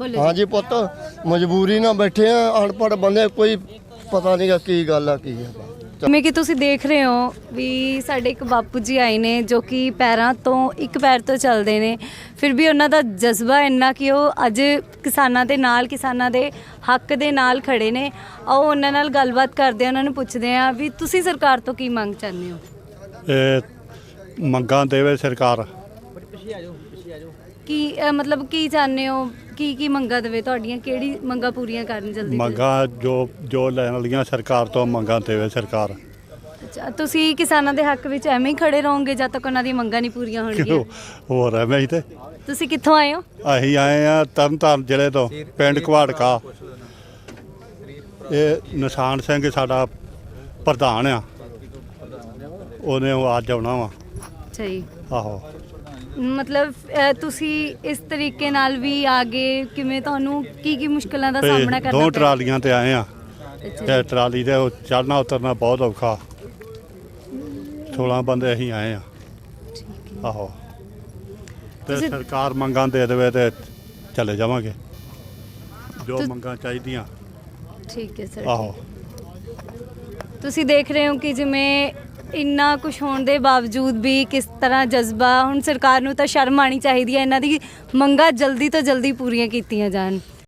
ਬੋਲੋ ਹਾਂਜੀ ਪੁੱਤ ਮਜਬੂਰੀ ਨਾਲ ਬੈਠੇ ਆ ਅਨਪੜ੍ਹ ਬੰਦੇ ਕੋਈ ਪਤਾ ਨਹੀਂਗਾ ਕੀ ਗੱਲ ਆ ਕੀ ਆ। ਜਿਵੇਂ ਕਿ ਤੁਸੀਂ ਦੇਖ ਰਹੇ ਹੋ ਵੀ ਸਾਡੇ ਇੱਕ ਬਾਪੂ ਜੀ ਆਏ ਨੇ ਜੋ ਕਿ ਪੈਰਾਂ ਤੋਂ ਇੱਕ ਪੈਰ ਤੋਂ ਚੱਲਦੇ ਨੇ। ਫਿਰ ਵੀ ਉਹਨਾਂ ਦਾ ਜਜ਼ਬਾ ਇੰਨਾ ਕਿ ਉਹ ਅੱਜ ਕਿਸਾਨਾਂ ਦੇ ਨਾਲ ਕਿਸਾਨਾਂ ਦੇ ਹੱਕ ਦੇ ਨਾਲ ਖੜੇ ਨੇ। ਆਓ ਉਹਨਾਂ ਨਾਲ ਗੱਲਬਾਤ ਕਰਦੇ ਆ ਉਹਨਾਂ ਨੂੰ ਪੁੱਛਦੇ ਆ ਵੀ ਤੁਸੀਂ ਸਰਕਾਰ ਤੋਂ ਕੀ ਮੰਗ ਚਾਹੁੰਦੇ ਹੋ? ਇਹ ਮੰਗਾਂ ਦੇਵੇ ਸਰਕਾਰ। ਕੀ ਅ, ਮਤਲਬ ਕੀ ਚਾਹੁੰਦੇ ਹੋ? ਕੀ ਕੀ ਮੰਗਾਂ ਦੇਵੇ ਤੁਹਾਡੀਆਂ? ਕਿਹੜੀ ਮੰਗਾਂ ਪੂਰੀਆਂ ਕਰਨ ਜਲਦੀ ਤੋਂ ਮੰਗਾਂ ਜੋ ਜੋ ਲੈਣ ਵਾਲੀਆਂ ਸਰਕਾਰ ਤੋਂ ਮੰਗਾਂ ਦੇਵੇ ਸਰਕਾਰ। ਅੱਛਾ ਤੁਸੀਂ ਕਿਸਾਨਾਂ ਦੇ ਹੱਕ ਵਿੱਚ ਐਵੇਂ ਹੀ ਖੜੇ ਰਹੋਗੇ ਜਦ ਤੱਕ ਉਹਨਾਂ ਦੀ ਮੰਗਾਂ ਨਹੀਂ ਪੂਰੀਆਂ ਹੋਣਗੀਆਂ? ਕਿਉਂ? ਹੋਰ ਐਵੇਂ ਹੀ ਤੇ। ਤੁਸੀਂ ਕਿੱਥੋਂ ਆਏ ਹੋ? ਅਸੀਂ ਆਏ ਆ ਤਰਨਤਾਰਨ ਜ਼ਿਲ੍ਹੇ ਤੋਂ ਪਿੰਡ ਘਵਾੜਕਾ। ਇਹ ਨਿਸ਼ਾਨ ਸਿੰਘ ਸਾਡਾ ਪ੍ਰਧਾਨ ਆ। ਉਹਨੇ ਉਹ ਅੱਜ ਆਉਣਾ ਵਾ। ਅੱਛਾ ਜੀ। ਆਹੋ। ਮਤਲਬ ਤੁਸੀਂ ਇਸ ਤਰੀਕੇ ਨਾਲ ਵੀ ਆਗੇ ਕਿਵੇਂ ਤੁਹਾਨੂੰ ਕੀ ਕੀ ਮੁਸ਼ਕਲਾਂ ਦਾ ਤੇ ਸਾਹਮਣਾ ਕਰਨਾ ਦੋ ਪਿਆ? ਟਰਾਲੀਆਂ ਤੇ ਆਏ ਆ। ਅੱਛਾ ਤੇ। ਟਰਾਲੀ ਤੇ ਉਹ ਚੜਨਾ ਉਤਰਨਾ ਬਹੁਤ ਔਖਾ। 16 ਬੰਦੇ ਅਸੀਂ ਆਏ ਆ। ਆਹੋ। ਤੇ ਤੁਸੀਂ- ਸਰਕਾਰ ਮੰਗਾਂ ਦੇ ਦੇਵੇ ਤੇ ਚਲੇ ਜਾਵਾਂਗੇ। ਜੋ ਤੁ- ਮੰਗਾਂ ਚਾਹੀਦੀਆਂ। ਠੀਕ ਹੈ ਸਰ। ਆਹੋ। ਤੁਸੀਂ ਦੇਖ ਰਹੇ ਹੋ ਕਿ ਜਿਵੇਂ ਇੰਨਾ ਕੁਝ ਹੋਣ ਦੇ ਬਾਵਜੂਦ ਵੀ ਕਿਸ ਤਰ੍ਹਾਂ ਜਜ਼ਬਾ, ਹੁਣ ਸਰਕਾਰ ਨੂੰ ਤਾਂ ਸ਼ਰਮ ਆਣੀ ਚਾਹੀਦੀ ਹੈ, ਇਹਨਾਂ ਦੀ ਮੰਗਾਂ ਜਲਦੀ ਤੋਂ ਜਲਦੀ ਪੂਰੀਆਂ ਕੀਤੀਆਂ ਜਾਣ।